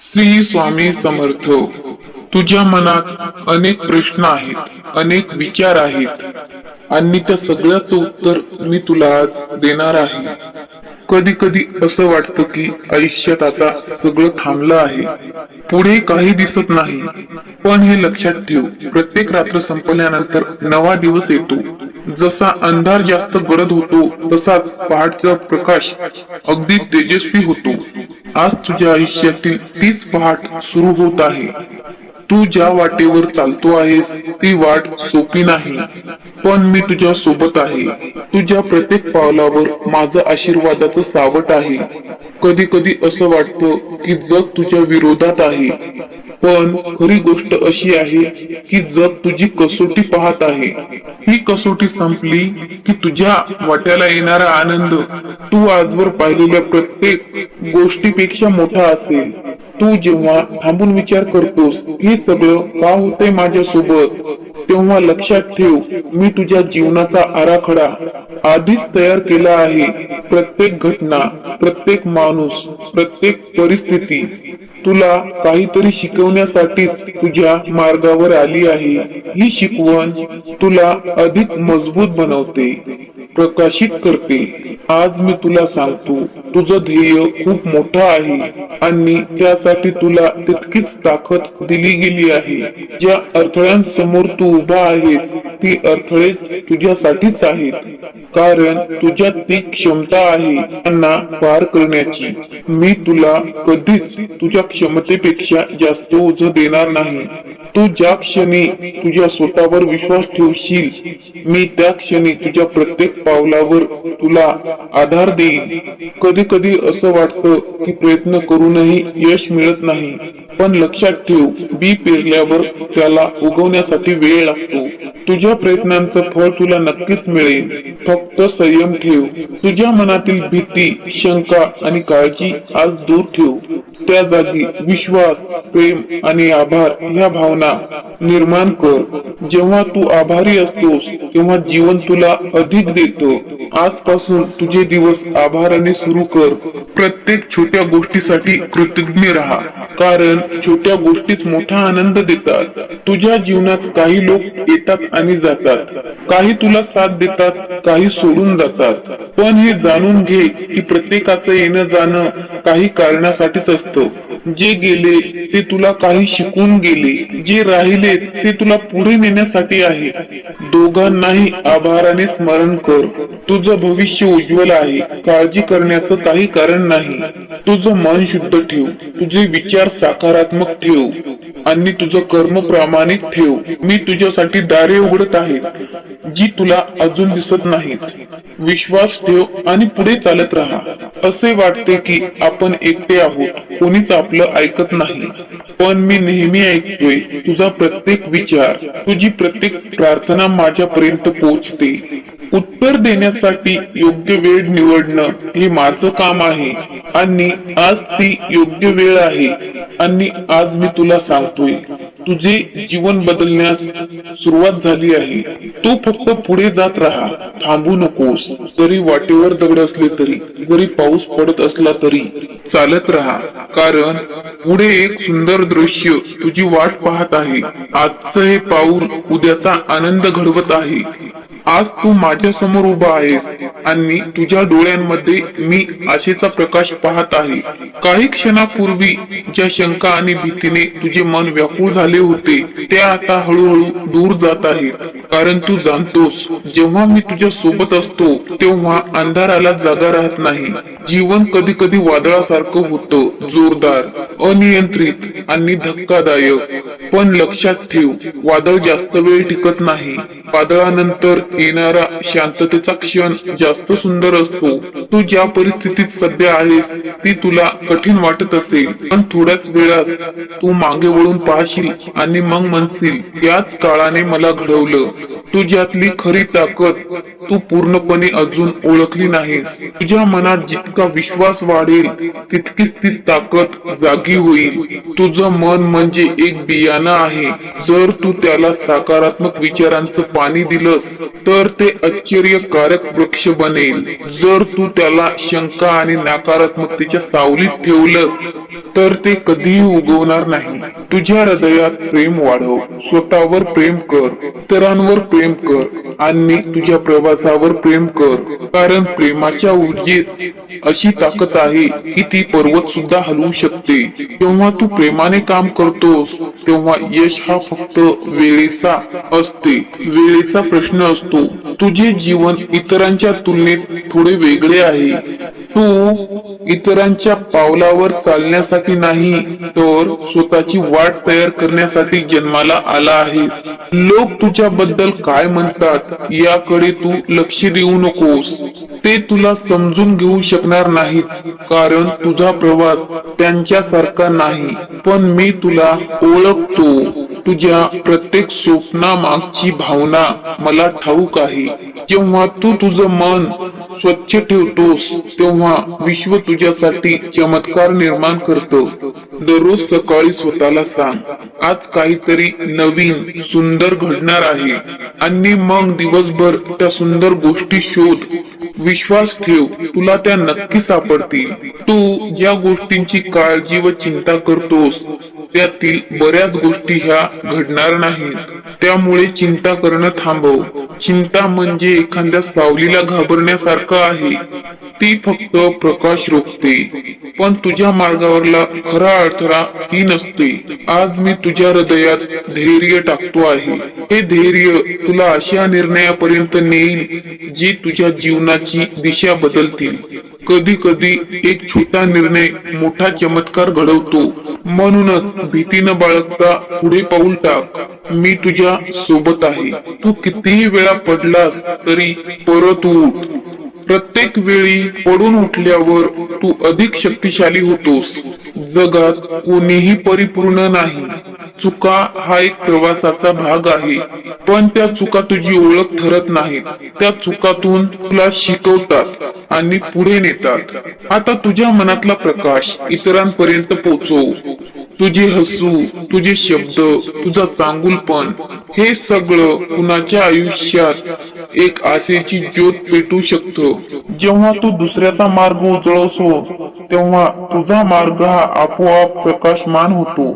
श्री स्वामी समर्थ तुझ्या मनात अनेक प्रश्न आहेत अनेक विचार आहेत. आणि त्या सगळ्याच उत्तर मी तुला आज देणार आहे. कधी कधी असं वाटतं की आयुष्यात आता सगळं थांबलं आहे. पुढे काही दिसत नाही. पण हे लक्षात ठेव प्रत्येक रात्र संपल्यानंतर नवा दिवस येतो. जसा अंधार जास्त गडद होतो तसाच पहाटचा प्रकाश अगदी तेजस्वी होतो. आज तुझ्या आयुष्यातील तीच पहाट सुरू होत आहे. तू ज्या वाटेवर चालतो आहेस ती वाट सोपी नाही. पण मी तुझ्या सोबत आहे. तुझ्या प्रत्येक पावलावर माझं आशीर्वादाचं सावट आहे. कधी कधी असं वाटतं की जग तुझ्या विरोधात आहे. पण खरी गोष्ट अशी आहे की जग तुझी कसोटी पाहत आहे ही कसोटी संपली की तुझ्या वाट्याला येणारा आनंद तू आजवर पाहिलेल्या प्रत्येक गोष्टीपेक्षा मोठा असेल. तू जेव्हा थांबून विचार करतोस हे सगळं का होतंय माझ्यासोबत? तेव्हा लक्षात ठेव मी तुझ्या जीवनाचा आराखडा आधीच तयार केला आहे. प्रत्येक घटना प्रत्येक माणूस प्रत्येक परिस्थिती तुला काहीतरी शिकवण्यासाठीच तुझ्या मार्गावर आली आहे. ही शिकवण तुला अधिक मजबूत बनवते प्रकाशित करते. आज मी तुला सांगतो तुझं ध्येय खूप मोठं आहे आणि त्यासाठी तुला तितकीच ताकद दिली गेली आहे. ज्या अडथळ्यांसमोर तू उभा आहेस ती अडथळे तुझ्यासाठीच आहेत. कारण तुझ्यात ती क्षमता आहे त्यांना पार करण्याची. मी तुला कधीच तुझ्या क्षमतेपेक्षा जास्त ओझ देणार नाही. तू ज्या क्षणी तुझ्या स्वतःवर विश्वास ठेवशील मी त्या क्षणी तुझ्या प्रत्येक पावलावर तुला आधार देईन. कधी कधी असं वाटतं की प्रयत्न करूनही यश मिळत नाही. पण लक्षात ठेव बी पेरल्यावर त्याला उगवण्यासाठी वेळ लागतो. तुझ्या प्रयत्नांचं फळ तुला नक्कीच मिळेल. फक्त संयम ठेव. तुझ्या मनातील भीती शंका आणि काळजी आज दूर ठेव. त्या जागी विश्वास प्रेम आणि आभार ह्या भावना निर्माण कर. जेव्हा तू आभारी असतोस तेव्हा जीवन तुला अधिक देतो. आजपासून तुझे दिवस आभाराने सुरू कर. प्रत्येक छोट्या गोष्टीसाठी कृतज्ञ राहा. कारण छोट्या गोष्टीच मोठा आनंद देतात. तुझ्या जीवनात काही लोक येतात आणि जातात. काही तुला साथ देतात काही सोडून जातात. पण हे जाणून घे की प्रत्येकाचं येणं जाणं काही कारणासाठीच असतं. जे गेले ते तुला काही शिकून गेले. जे राहिले ते तुला पुढे नेण्यासाठी आहे. दोघांना नाही आभाराने स्मरण कर. तुझं भविष्य उज्ज्वल आहे. काळजी करण्याचं काही कारण नाही. तुझं मन शुद्ध ठेव. तुझे विचार सकारात्मक ठेव. आणि तुझं कर्म प्रामाणिक ठेव. मी तुझ्यासाठी दारे उघडत आहे जी तुला अजून दिसत नाहीत. विश्वास ठेव आणि पुढे चालत राहा. असे वाटते की आपण एकटे आहोत. कोणीच आपलं ऐकत नाही. पण मी नेहमी ऐकतोय तुझा प्रत्येक विचार तुझी प्रत्येक प्रार्थना माझ्यापर्यंत पोहोचते उत्तर देण्यासाठी योग्य वेळ निवडणं हे माझं काम आहे आणि आज ती योग्य वेळ आहे आणि आज मी तुला सांगतोय. तुझे जीवन बदलण्यास सुरुवात झाली आहे. तू फक्त पुढे जात राहा. थांबू नकोस. जरी वाटेवर दगड असले तरी जरी पाऊस पडत असला तरी चालत राहा. कारण पुढे एक सुंदर दृश्य तुझी वाट पाहत आहे. आजचं हे पाऊल उद्याचा आनंद घडवत आहे. आज तू माझ्यासमोर उभा आहेस आणि तुझ्या डोळ्यांमध्ये मी आशेचा प्रकाश पाहत आहे. काही क्षणापूर्वी ज्या शंका आणि भीतीने तुझे मन व्याकुळ झाले होते ते आता हळूहळू दूर जात आहेत. कारण तू जाणतोस जेव्हा मी तुझ्या सोबत असतो तेव्हा अंधाराला जागा राहत नाही. जीवन कधी कधी वादळासारखं होतं जोरदार अनियंत्रित आणि धक्कादायक. पण लक्षात ठेव वादळ जास्त वेळ टिकत नाही. वादळानंतर येणारा शांततेचा क्षण जास्त सुंदर असतो. तू ज्या परिस्थितीत सध्या आहेस ती तुला कठीण वाटत असेल. पण थोड्याच वेळात तू मागे वळून पाहशील आणि मग म्हणशील याच काळाने मला घडवलं. तुझ्यातली खरी ताकद तू पूर्णपणे अजून ओळखली नाहीस. तुझ्या मनात जितका विश्वास वाढेल तितकीच ती ताकद जागी होईल. तुझं मन म्हणजे एक बियाणं आहे. जर तू त्याला सकारात्मक विचारांचं पाणी दिलंस तर ते आश्चर्यकारक वृक्ष बनेल. जर तू त्याला शंका आणि नकारात्मकतेच्या सावलीत ठेवलंस तर ते कधीही उगवणार नाही. तुझ्या हृदयात प्रेम वाढव. स्वतःवर प्रेम कर. इतरांवर प्रेम कर. आणि तुझ्या प्रवासावर प्रेम कर. कारण प्रेमाच्या ऊर्जेत अशी ताकद आहे की ती पर्वत सुद्धा हलवू शकते. जेव्हा तू प्रेमाने काम करतोस तेव्हा यश हा फक्त वेळेचा असते. वेळेचा प्रश्न असतो. तुझे जीवन इतरांच्या तुलनेत थोडे वेगळे आहे. तू इतरांच्या पावलावर चालण्यासाठी नाही तर स्वतःची वाट तयार करण्यासाठी जन्माला आला आहेस. लोक तुझ्या बद्दल काय म्हणतात याकडे तू लक्ष देऊ नकोस. ते तुला समजून घेऊ शकणार नाहीत कारण तुझा प्रवास त्यांच्यासारखा नाही. पण मी तुला ओळखतो तुझ्या प्रत्येक स्वप्नामागची भावना मला ठाऊक आहे. जेव्हा तू तुझं मन स्वच्छ ठेवतोस तेव्हा तेव्हा विश्व तुझ्यासाठी चमत्कार निर्माण करतो. दररोज सकाळी स्वतःला सांग आज काहीतरी नवीन सुंदर घडणार आहे. आणि मग दिवसभर त्या सुंदर गोष्टी शोध. विश्वास ठेव तुला त्या नक्की सापडतील. तू ज्या गोष्टींची काळजी व चिंता करतोस त्यातील बऱ्याच गोष्टी ह्या घडणार नाहीत. त्यामुळे चिंता करणं थांबव. चिंता म्हणजे एखाद्या सावलीला घाबरण्यासारखं आहे. ती फक्त प्रकाश रोखते. पण तुझ्या मार्गावरला खरा अडथळा ही नसते. आज मी तुझ्या हृदयात धैर्य टाकतो आहे. हे धैर्य तुला अशा निर्णयापर्यंत नेईल जी तुझ्या जीवनाची दिशा बदलतील. कधी कधी एक छोटा निर्णय मोठा चमत्कार घडवतो. म्हणूनच भीती न बाळगता पुढे पाऊल टाक. मी तुझ्या सोबत आहे. तू कितीही वेळा पडलास तरी परत उठ. प्रत्येक वेळी पडून उठल्यावर तू अधिक शक्तिशाली होतोस. जगात कोणीही परिपूर्ण नाही. चुका हा एक प्रवासाचा भाग आहे. पण त्या चुका तुझी ओळख ठरत नाहीत. त्या चुकातून तुला शिकवतात आणि पुढे नेतात. आता तुझ्या मनातला प्रकाश इतरांपर्यंत पोहोचव तुझे हसू तुझे शब्द तुझा चांगुलपण हे सगळं कुणाच्या आयुष्यात एक आशेची ज्योत पेटू शकतो. जेव्हा तू दुसऱ्याचा मार्ग उजळवतो तेव्हा तुझा मार्ग हा आपोआप प्रकाशमान होतो.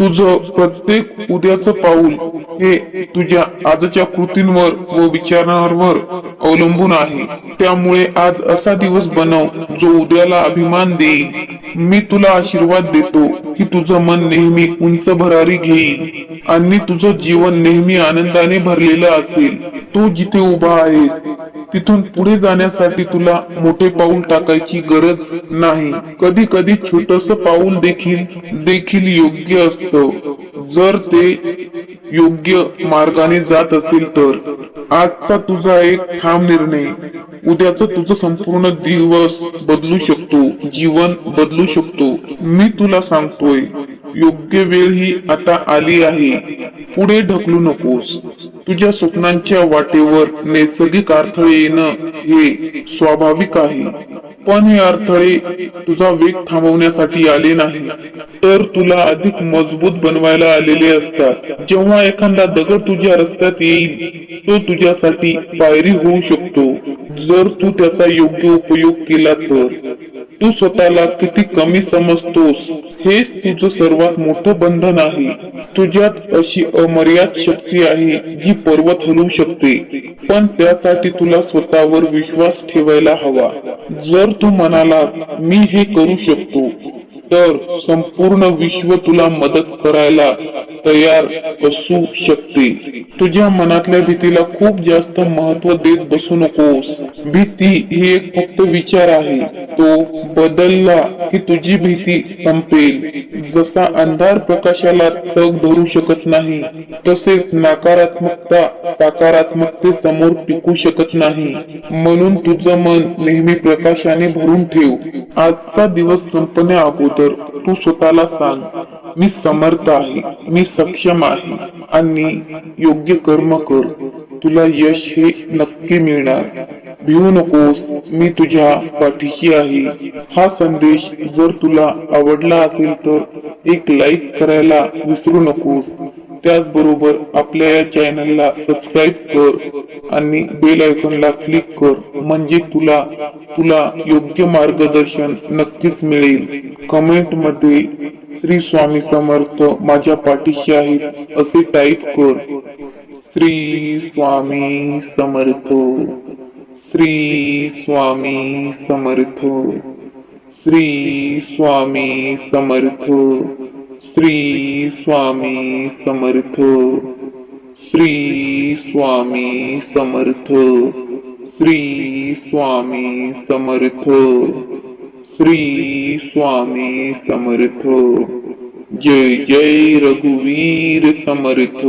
तुझं प्रत्येक उद्याचं पाऊल हे तुझ्या आजच्या कृतींवर व विचारांवर अवलंबून आहे. त्यामुळे आज असा दिवस बनव जो उद्याला अभिमान देईल. मी तुला आशीर्वाद देतो की तुझं मन नेहमी उंच भरारी घेईल आणि तुझं जीवन नेहमी आनंदाने भरलेलं असेल. तू जिथे उभा आहेस तिथून पुढे जाण्यासाठी तुला मोठे पाऊल टाकायची गरज नाही. कधी कधी छोटस पाऊल देखील देखील योग्य असतं. जर ते योग्य मार्गाने जात असेल तर. आजचा तुझा एक ठाम निर्णय. उद्याच तुझं संपूर्ण दिवस बदलू शकतो. जीवन बदलू शकतो. मी तुला सांगतोय योग्य वेळ ही आता आली आहे. पुढे ढकलू नकोस. तुझ्या स्वप्नांच्या वाटेवर नैसर्गिक अडथळे येणं हे स्वाभाविक आहे. पण हे अडथळे तुझा वेग थांबवण्यासाठी आले नाही. तर तुला अधिक मजबूत बनवायला आलेले असतात. जेव्हा एखादा दगड तुझ्या रस्त्यात येईल तो तुझ्यासाठी पायरी होऊ शकतो. जर तू त्याचा योग्य उपयोग केला तर. तू स्वतःला किती कमी समजतोस? हेच तुझं सर्वात मोठं बंधन आहे. तुझ्यात अशी अमर्याद शक्ती आहे जी पर्वत हलवू शकते. पण त्यासाठी तुला स्वतःवर विश्वास ठेवायला हवा. जर तू म्हणाला मी हे करू शकतो तर संपूर्ण विश्व तुला मदत करायला तयार असू शकते. तुझ्या मनातल्या भीतीला खूप जास्त महत्त्व देत बसू नकोस. भीती ही एक फक्त विचार आहे. तो बदलला की तुझी भीती संपेल. जसा अंधार प्रकाशाला तग धरू शकत नाही तसेच नकारात्मकता सकारात्मकते समोर टिकू शकत नाही. म्हणून तुझं मन नेहमी प्रकाशाने भरून ठेव. आजचा दिवस संपण्या अगोदर तू स्वतःला सांग. मी समर्थ आहे. मी सक्षम आहे. आणि योग्य कर्म कर. तुला यश हे नक्की मिळणार. भिवू नकोस. मी तुझ्या पाठीशी आहे. हा संदेश जर तुला आवडला असेल तर एक लाईक करायला विसरू नकोस. त्याचबरोबर आपल्या या चॅनलला सबस्क्राईब कर आणि बेल आयकॉनला क्लिक कर. म्हणजे तुला तुला योग्य मार्गदर्शन नक्कीच मिळेल. कमेंटमध्ये श्री स्वामी समर्थ माझ्या पाठीशी आहेत असे टाईप कर. श्री स्वामी समर्थ. श्री स्वामी समर्थ. श्री स्वामी समर्थ. श्री स्वामी समर्थ. श्री स्वामी समर्थ. श्री स्वामी समर्थ. श्री स्वामी समर्थ. जय जय रघुवीर समर्थ.